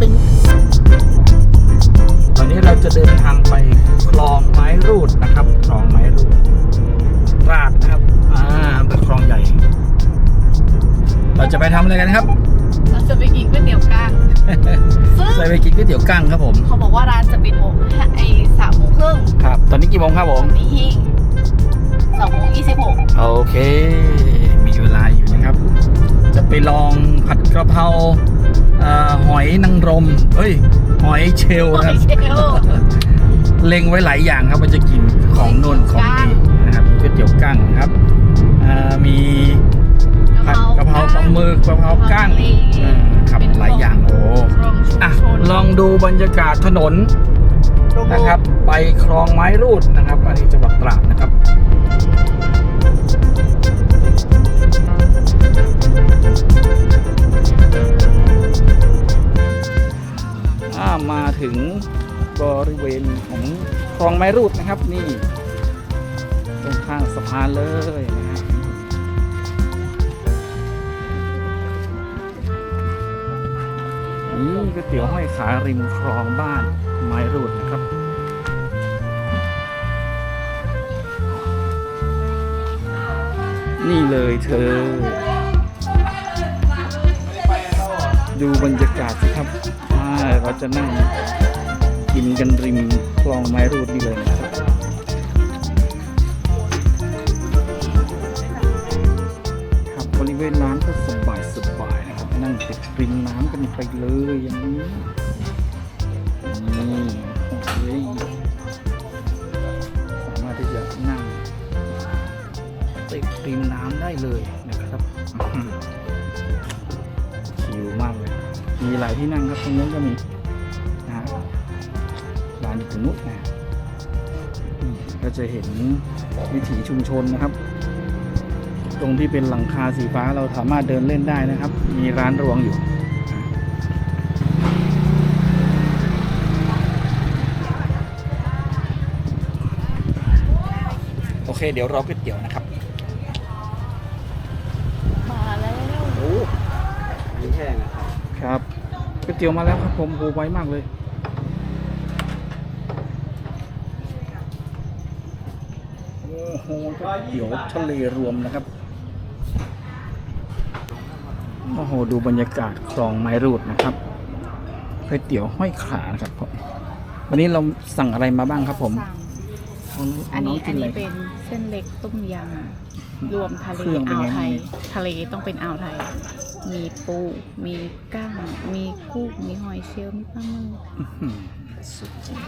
ตึงตอนนี้เราจะเดินทางไปคลองไม้รูดนะครับคลองไม้รูดราดนะครับ อ่าเป็นคลองใหญ่ เราจะไปทำอะไรกันครับ เราจะไปกินก๋วยเตี๋ยวกลางซึ่งจะไปกินก๋วยเตี๋ยวกั้งครับผม เขาบอกว่าร้านจะปิดโมงไอ้สามโมงครึ่งครับ ตอนนี้กี่โมงครับผมนี่สองโมงยี่สิบหกโอเค มีเวลาอยู่นะครับ จะไปลองผัดกระเพราเอ่อ หอยนางรมเอ้ย หอยเชลล์ครับเชลเล็งไว้หลายอย่างครับว่าจะกินของโน่นของนี่นะครับมีก๋วยเตี๋ยวกั้งครับอ่ามีผัดกะเพราปลาหมึกกะเพรากั้งอ่าครับหลายอย่างโอ้อะลองดูบรรยากาศถนนนะครับ ไปคลองไม้รูดนะครับอันนี้จังหวัดตราดนะครับามาถึงบริเวณของคลองไม้รูดนะครับนี่ตรงข้างสะพานเลยนะครับนี่ก๋วยเตี๋ยวห้อยขาริมคลองบ้านไม้รูดนะครับนี่เลยเธอ ดูบรรยากาศสิครับ เราจะนั่งกินกันริมคลองไม้รูดนี่เลยนะครับครับบริเวณน้ำก็สบายสบายนะครับ นั่งติดริมน้ำกันไปเลยอย่างนี้นี่โอ้ยสามารถที่จะนั่งติดริมน้ำได้เลยนะครับอื้อหือชิลมากเลย มีหลายที่นั่งครับตรงนู้นก็มีนะฮะร้านอยู่ตรงนู้นนะอืมก็จะเห็นวิถีชุมชนนะครับ ตรงที่เป็นหลังคาสีฟ้าเราสามารถเดินเล่นได้นะครับ มีร้านรวงอยู่โอเค เดี๋ยวรอก๋วยเตี๋ยวนะครับ มาแล้วโอ้มีแห้งนะ ครับครับก๋วยเตี๋ยวมาแล้วครับผมโหไวมากเลย โอ้โหก๋วยเตี๋ยวทะเลรวมนะครับ โอ้โห ดูบรรยากาศคลองไม้รูดนะครับก๋วยเตี๋ยวห้อยขานะครับผมวันนี้เราสั่งอะไรมาบ้างครับผม สั่งเอาอันน้อนี้งอักินนอะไรนี้เป็นเส้นเล็กต้มยำรวมทะเลเครื่องเป็นอ่าวไง ไทยบ้างทะเลต้องเป็นอ่าวไทย มีปู มีกั้ง มีกุ้ง มีหอยเชลล์มีปลาหมึกอื้อหือสุดจริง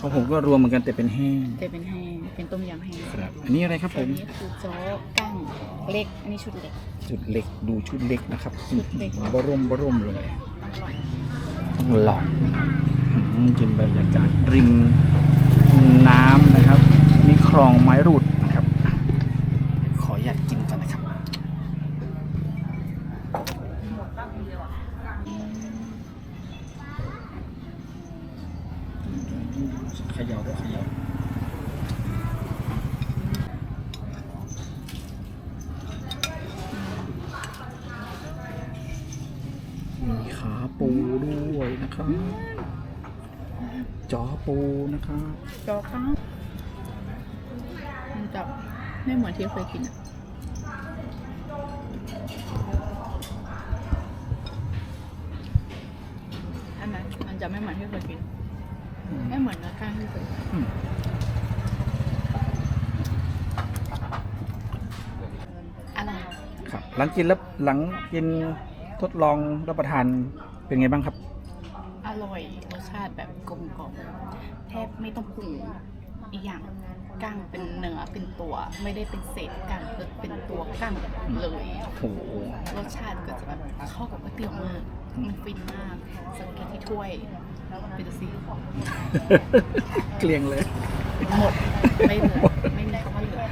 ของผมก็รวมเหมือนกันแต่เป็นแห้งแต่เป็นแห้ง เป็นต้มยำแห้งครับ อันนี้อะไรครับผอันมนี้คือโจ๊กกั้งเล็ก อันนี้ชุดเล็กจุดเล็ก ดูชุดเล็กนะครับชุดเล็กบร่มบร่มเลยอร่อยต้องลองอืมกินบรรยากาศริมน้ำนะครับนี่คลองไม้รูดนะครับ ขออยากกินกันนะครับ เขย่าด้วยเขย่ามีขาปูด้วยนะครับจอปูนะครับจ๊กกั้งมันจะไม่เหมือนที่เคยกินอะอันนั้นมันจะไม่เหมือนที่เคยกิน ไม่เหมือนเนื้อกั้งที่เคยกินอืมอะไรครับ หลังกินแล้วหลังกินทดลองรับประทานเป็นไงบ้างครับ อร่อยรสชาติแบบกลมกล่อมแทบไม่ต้องปรุงอีกอย่างกั้งเป็นเนื้อเป็นตัว ไม่ได้เป็นเศษกั้งเป็นตัวกั้งเลยโอ้โหรสชาติก็จะแบบเข้ากับก๋วยเตี๋ยวมากมันฟินมากสังเกตที่ถ้วย เป็นสีเกลียงเลย หมดไม่เหลือไม่มีคำว่าเหลือ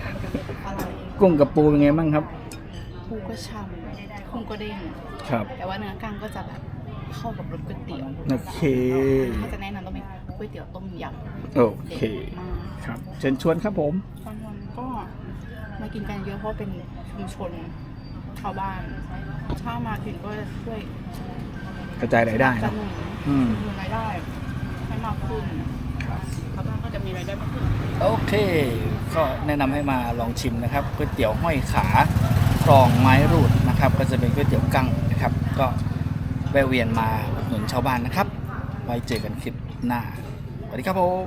อร่อยกุ้งกับปูเป็นไงบ้างครับ ปูก็ฉ่ำกุ้งก็เด้งครับ แต่ว่าเนื้อกั้งก็จะแบบเข้ากับรสก๋วยเตี๋ยวโอเคถ้าจะแนะนำต้องเป็นก๋วยเตี๋ยวต้มยำโอเคเด็ดมากครับเชิญชวนครับผมบางคนก็มากินกันเยอะเพราะเป็นชุมชน ชาวบ้านถ้ามาถึงก็ช่วยกระจายรายได้จะเนาะหนุนอืมมีรายได้ให้มากขึ้นชาวบ้านก็จะมีรายได้มากขึ้น โอเค ก็แนะนำให้มาลองชิมนะครับก๋วยเตี๋ยวห้อยขาคลองไม้รูดนะครับ ก็จะเป็นก๋วยเตี๋ยวกั้งนะครับ ก็แวะเวียนมาอุดหนุนชาวบ้านนะครับ ไว้เจอกันคลิปหน้าสวัสดีครับผม